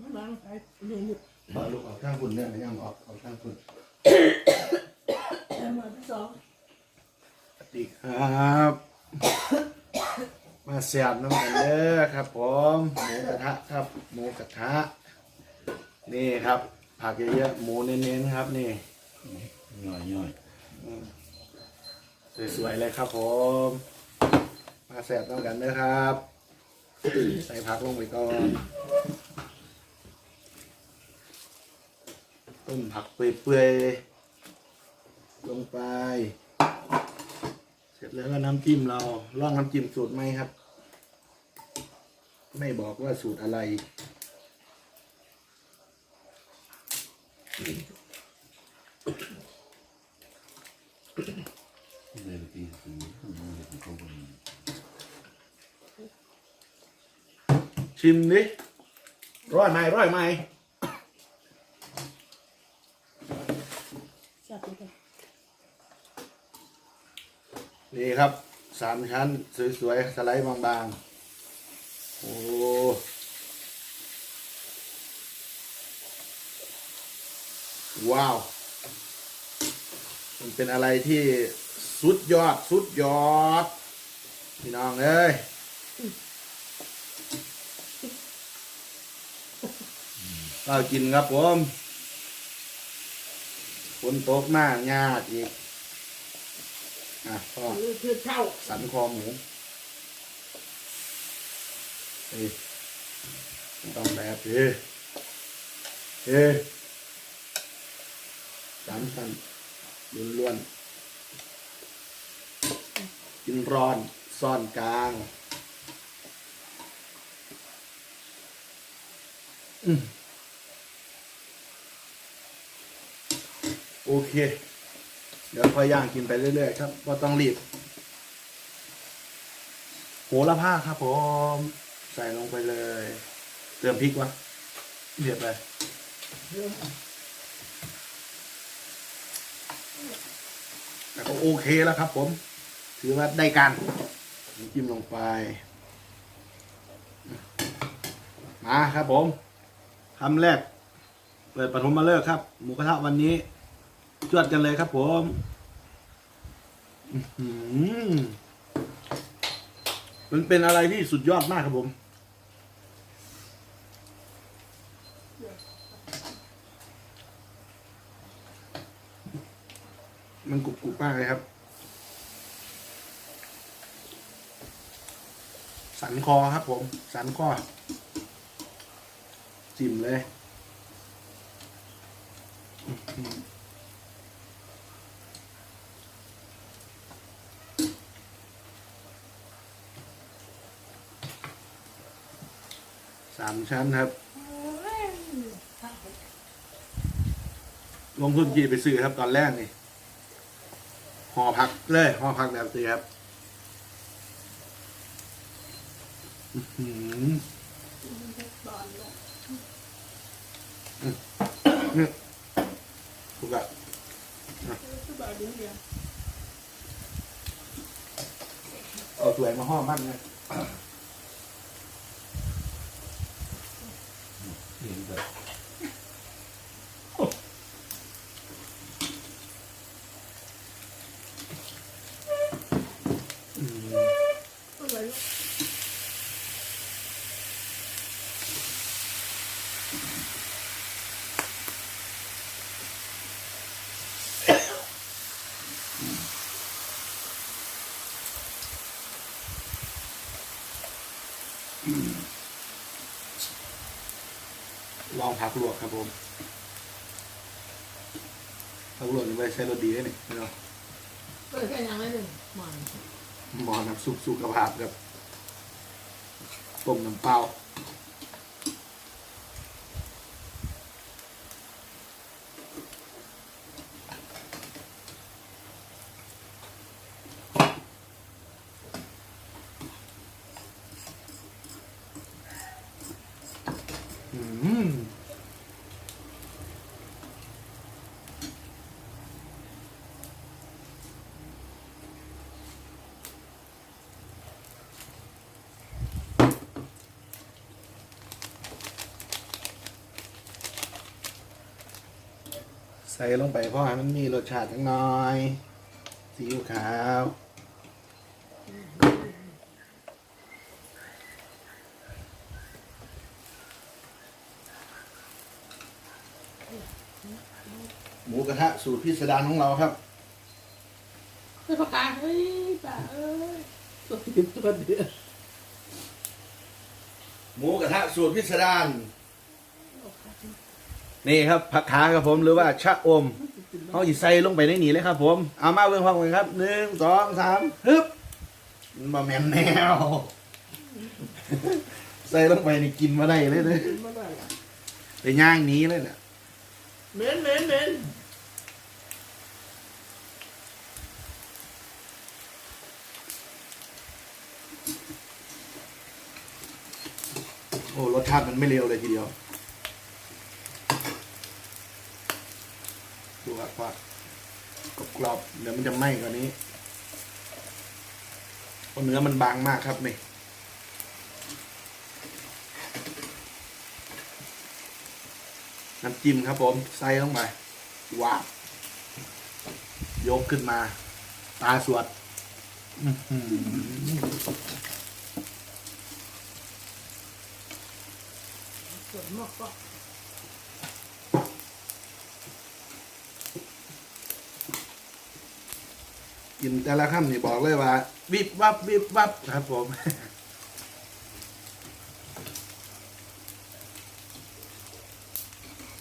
มันบางไปเรียนอยู่เอาลูกออกข้างคุณเนี่ยไม่ยังออกออกข้างคุณแต่มาที่สองสวัสดีครับ มาเสียบน้ำกันเด้อครับผมหมูกระทะครับหมูกระทะ นี่ครับ ผักเยอะๆหมูเน้นๆครับนี่ย่อยย่อยสวยๆเลยครับผม มาเสียบน้ำกันเด้อครับ ใส่ผักลงไปก่อน ต้มผักเปื่อยๆลงไป เสร็จแล้วก็น้ำจิ้มเราลองน้ำจิ้มสูตรไหมครับ ไม่บอกว่าสูตรอะไรชิมดิร้อยไหมร้อยไหม จับไป นี่ครับสามชั้น สวยๆ สไลด์บางๆ โอ้ว้าว มันเป็นอะไรที่สุดยอด สุดยอด พี่น้องเอ้ยเรากินครับผมฝนตกมากยากอีก อะพ่อคือเท่าสันคอหมูเฮ้ต้องแบบเฮ้เฮ้สามสันล้วนๆกินร้อน ซ่อนกลางอโอเค เดี๋ยวค่อยย่างกินไปเรื่อยๆครับว่าต้องรีบ โหระพาครับผม ใส่ลงไปเลย เติมพริกวะเรียบเลยแล้วก็โอเคแล้วครับผม ถือว่าได้การจิ้มลงไป มาครับผมคำแรก เปิดปฐมมาเลิกครับ หมูกระทะวันนี้ จวดกันเลยครับผมมันเป็นอะไรที่สุดยอดมากครับผม มันกรุบกรุบมากเลยครับ สันคอครับผม สันคอ จิ้มเลยอื้อหือ สามชั้นครับ ลงทุนกี่ไปซื้อครับตอนแรกนี่ห่อผักเลยห่อผักแบบนี้ครับอื้อหือถูกอะเอาถ้วยมาห่อมันเลย เห็นแบบ อืม อะไร ลองผักลวกครับผมผักลวกนี่ไม่ได้ใช้รสดีเลยนี่เนาะก็แค่ยังไม่หนึ่งมันหมอน้ำซุปสุขภาพครับต้มน้ำเปล่าอืม ใส่ลงไปเพราะให้มันมีรสชาติจังหน่อยซีอิ๊วขาวหมูกระทะสูตรพิสดารของเราครับเฮ้ยปากกาเฮ้ยป่าเอ้ยตัวติดตัวเดือดหมูกระทะสูตรพิสดาร นี่ครับผักขาครับผมหรือว่าชะอมเขาอีใส่ลงไปในนี้เลยครับ ผมเอามาเบิ่งพร้อมกันครับหนึ่งสองสามฮึบมันบะแมนแนวใส่ลงไปนี่กินมาได้เลยเลยกินมาได้ละไปย่างหนี้เลยเนี่ยเหม็นเหม็นเหม็นโอ้รสชาติมันไม่เลวเลยทีเดียว ดูว่ากว่ากรอบๆเดี๋ยวมันจะไหม้กว่านี้เพราะเนื้อมันบางมากครับนี่น้ำจิ้มครับผมใส่ลงไปว้าวยกขึ้นมา ตาสวดอื้อหือสวยมาก ก็กินแต่ละคำนี่บอกเลยว่า วิบวับวิบวับครับผม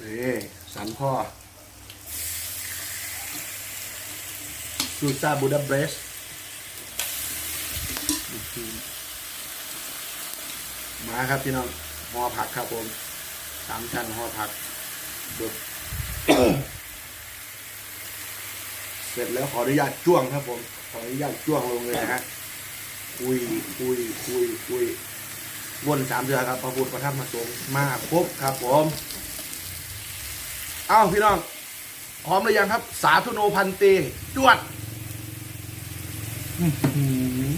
นี่สันพ่อซูซาบูดาเบรสมาครับพี่น้องห่อผักครับผมสามชั้นห่อผักดด เสร็จแล้วขออนุญาตจ้วงครับผม ขออนุญาตจ้วงลงเลยนะฮะคุยคุยคุยคุยวนสามเดือนครับพระพุทธพระธรรมพระสงฆ์มาครบครับผมเอ้าพี่น้องพร้อมหรือยังครับ สาธุโนพันเตจวดอื้อหือ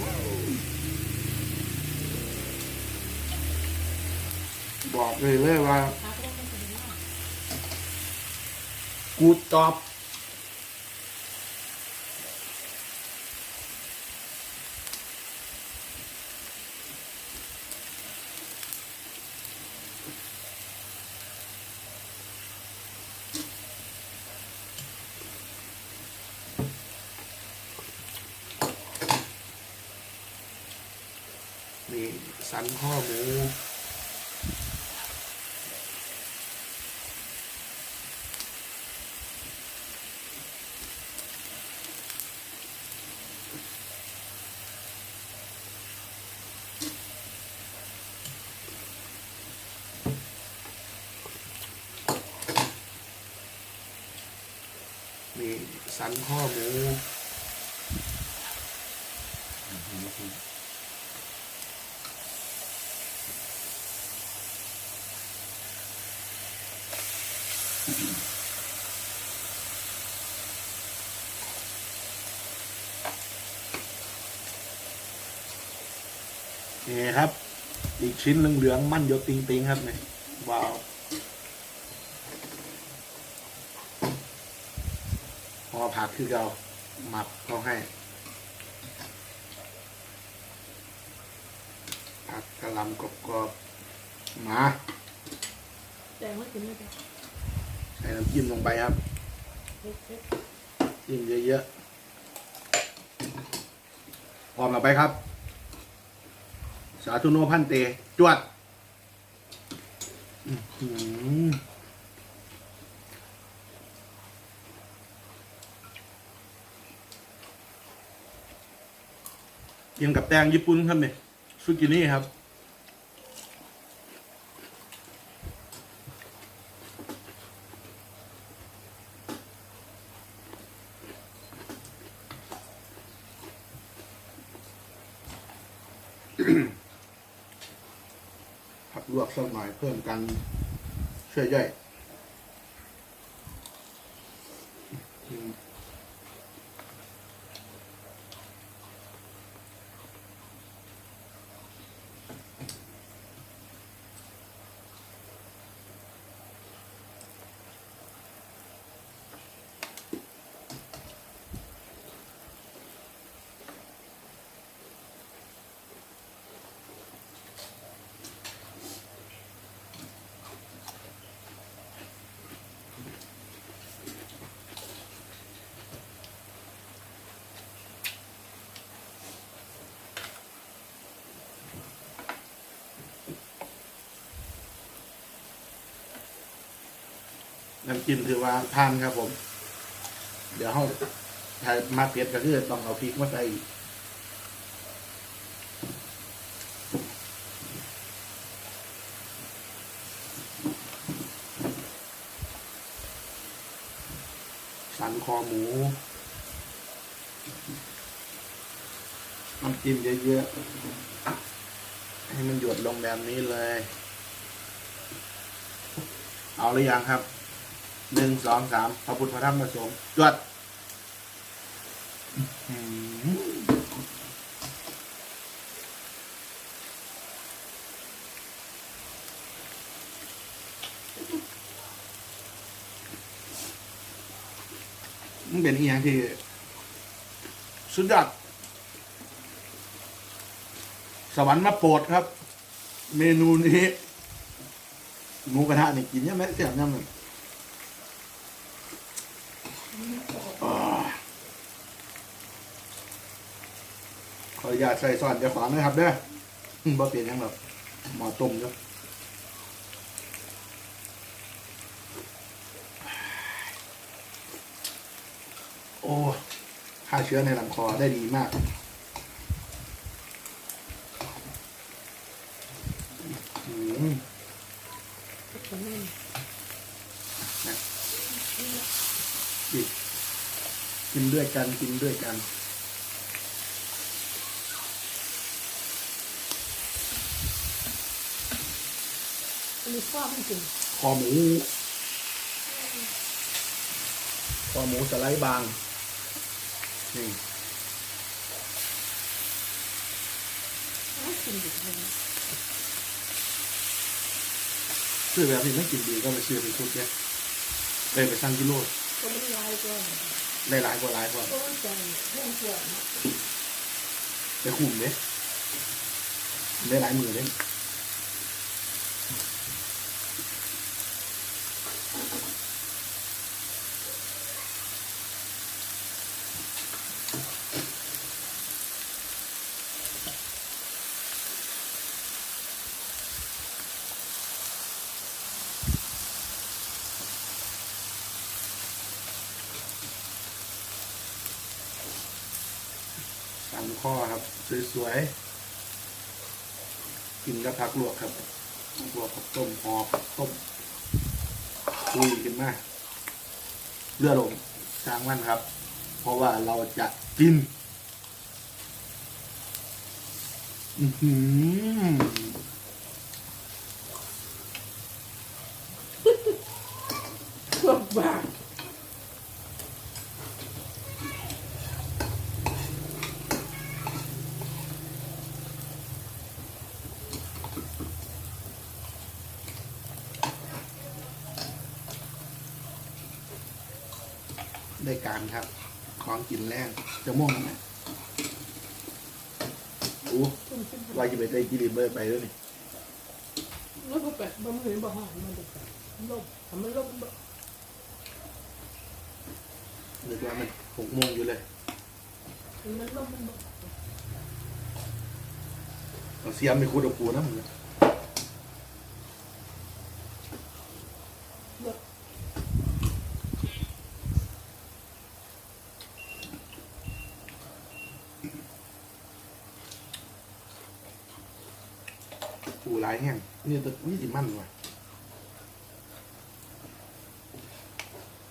บอกเลยเลยว่า กูตอบ นี่สันข้อหมู นี่ สันข้อหมูนี่ครับ อีกชิ้นเหลืองๆ มั่นยกติงติงๆครับเนี่ยว้าว อผักคือเราหมักเขาให้ ผักกระหลำกรอบๆมาแดงไม่กินไม่ได้ใส่น้ำจิ้มลงไปครับจิ้มเยอะๆพร้อมเราไปครับ สาธุโนพันเต จวด อื้อ กินกับแตงญี่ปุ่นครับเนี่ยซูกินี่ครับ ผักลวกสักหน่อยเพิ่มกันช่วยย่อยอืม น้ำจิ้มถือว่าทานครับผม เดี๋ยวเขาถ้ามาเผ็ดก็คือต้องเอาพริกมาใส่อีกสันคอหมู น้ำจิ้มเยอะๆ ให้มันหยดลงแบบนี้เลย เอาหรือยังครับ หนึ่งสองสามพระพุทธพระธรรมพระสงฆ์จวดมันเป็นอีกอย่างที่ สุดยอดสวรรค์มาโปรดครับ เมนูนี้หมูกระทะนี่กินยังไหมเสียบยังไงอ่าขออนุ ญาตใส่ซอสเดี๋ยวขวางนะครับเด้ออืมบ่เปลี่ยนยังหรอกหมอต้มเนาะโอ้ฆ่าเชื้อในลำคอได้ดีมากอืมกินกินด้วยกันกินด้วยกัน อันนี้ชอบจริงคอหมู คอหมูสไลด์บาง นี่น่ากินดีเลยซื้อแบบนี้ไม่กินดีก็ไปซื้อเป็นชุดเนี่ยเลยไปสั่งกิโลก็ไม่ได้ก็ได้หลายกว่าหลายกว่าก็จะเพิ่มเติมไปคุมเนี่ยได้หลายมือเลย สั่งข้อครับ สวยๆ กินกับผักลวกครับลวกผักต้มหอมต้มคุยกันมากเลือดลงช้างมันครับ เพราะว่าเราจะกิน อือหือ เครื่องบาง ได้การครับ ของกินแรงจะม่วงไหมโอ้ขึ้นขึ้นว่าจะไปได้กินเบอร์ไปด้วยนี่แล้วก็แบบบะหมี่บะหอนมันจะแบบลบทำมันลบนึกว่ามันหกโมงอยู่เลยมันลบมันเอาเสียมไปคูดเอาปูนะมึง หลายแห้งเนี่ยตัวนี่สิมันว่ะ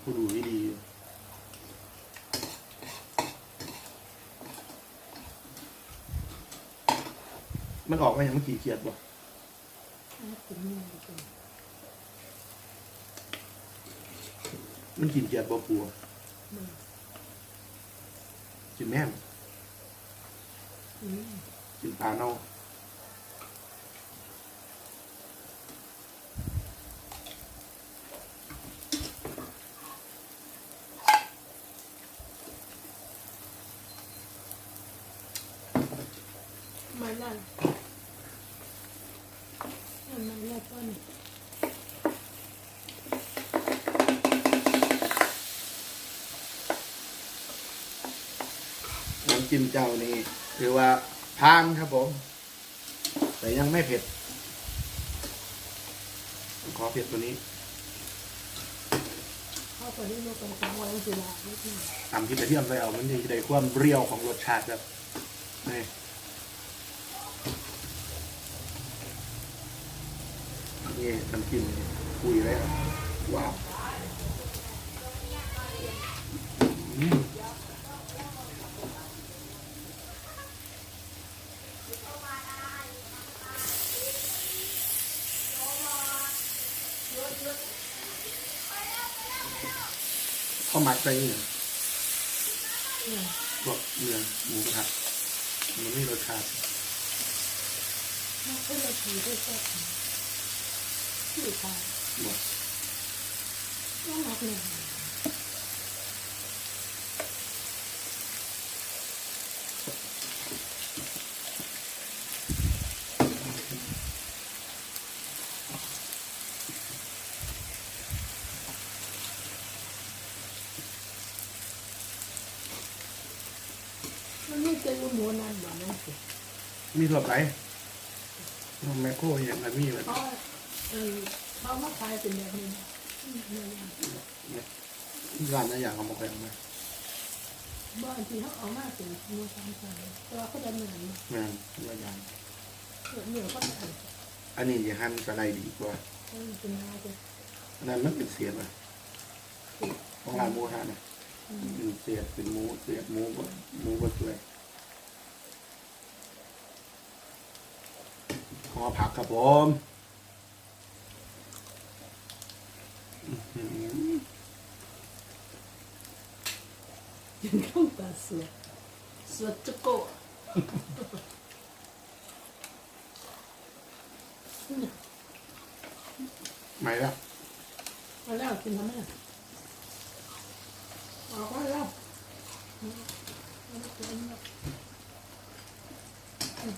ปูดูดีดีมันออกมาอย่างเมื่อกี้เขียดบ่กินนี่กินมันกินเขียดบ่ปูอะมันกินแม่มกินปลาเน่านั่นนั่นมันแรกต้น น้ำจิ้มเจ้านี่ถือว่าทานครับผม แต่ยังไม่เผ็ด ขอเผ็ดตัวนี้ตัวนี้ลูกเป็นของวันศิลาไม่ใช่ตำที่ไปเที่ยมใส่เอามันยังจะได้ความเปรี้ยวของรสชาติแบบนี่นี่น้ำจิ้มคุยแล้วว้าวอืมข้าวหมักใส่นี่เหรอเนี่ยพวกเนื้อหมูกระทะมันไม่มีรสชาติถ้าเป็นเราถือได้ก็ที่ทานหมดน่ารักเนี่ย มันไม่เจอหมูนานแบบนั้นสิ มีทั่วไปน้องแมคโครอย่างไรมีแบบเพราะเออเขามาขายเป็นแบบนี้อืมเนี่ยร้านนั้นอย่างเขาบอกไปเอามาบ้านที่เขาเอามาเป็นหมูสามชั้นแต่ว่าเขาจะเหนื่อยแม่นว่าอย่างเหนื่อยก็เหนื่อยอันนี้จะหั่นสไลด์ดีกว่าเขาเป็นงานเลยอันนั้นมันเป็นเสียดอะของร้านหมูกระทะนะเป็นเสียดเป็นหมูเสียดหมูบดหมูบดเลย อผักครับผมอื้อหือกินข้าวตาสวดสวดจุโกะไม่แล้วมาแล้วกินทำไมออกมาแล้ว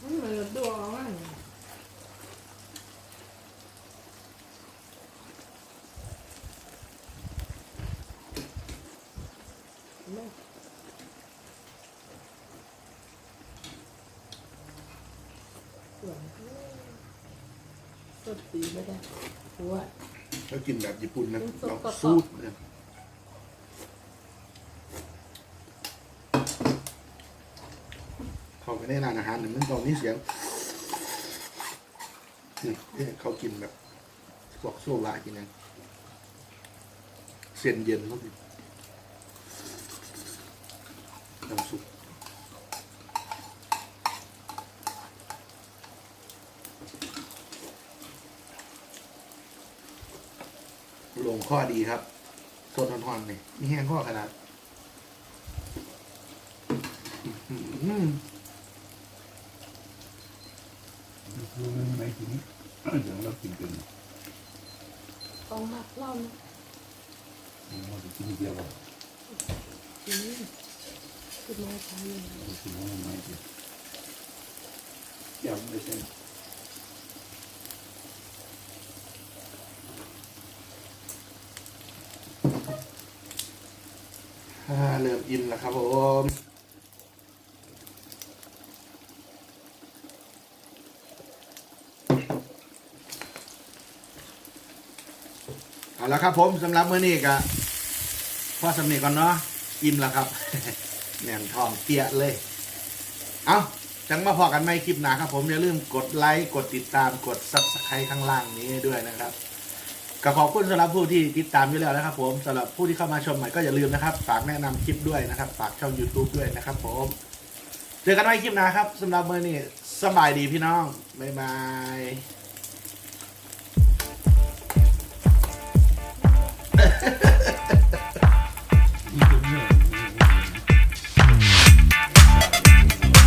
มันเหมือนตัวออกมาสดตีไม่ได้หัว แล้วกินแบบญี่ปุ่นนะเป็นซุลปองกรอบสูตรเนี่ยเขาไปในร้านอาหารเนี่ยมันตอนนี้เสียงนี่ที่เขากินแบบพวกโซบะกินนะเส้นเย็นเขากินน้ำซุป ลงข้อดีครับโซนทอนๆนี่มีแห้งข้อขนาดอื้อหือคือมันไม่กินเดี๋ยวเรากินกันกองมักเล่านะเราจะกินเดียวเราอืมคือมาทานเลยคิดว่ามันไม่กินยังไม่ใช่ เริ่มอิ่มแล้วครับผมเอาละครับผมสำหรับมื้อนี้ก็พอสำเนีก่อนเนาะอิ่มแล้วครับแหน่นทองเตี้ยเลย เอาจังมาพอกันไหมคลิปหนาครับผมอย่าลืมกดไลค์กดติดตามกดซับสไครต์ข้างล่างนี้ด้วยนะครับ ก็ขอบคุณสำหรับผู้ที่ติดตามอยู่แล้วนะครับ ผมสำหรับผู้ที่เข้ามาชมใหม่ก็อย่าลืมนะครับ ฝากแนะนำคลิปด้วยนะครับ ฝากช่อง YouTube ด้วยนะครับ ผมเจอกันไว้คลิปหน้าครับสำหรับเมื่อนี้สบายดีพี่น้องบ๊ายบาย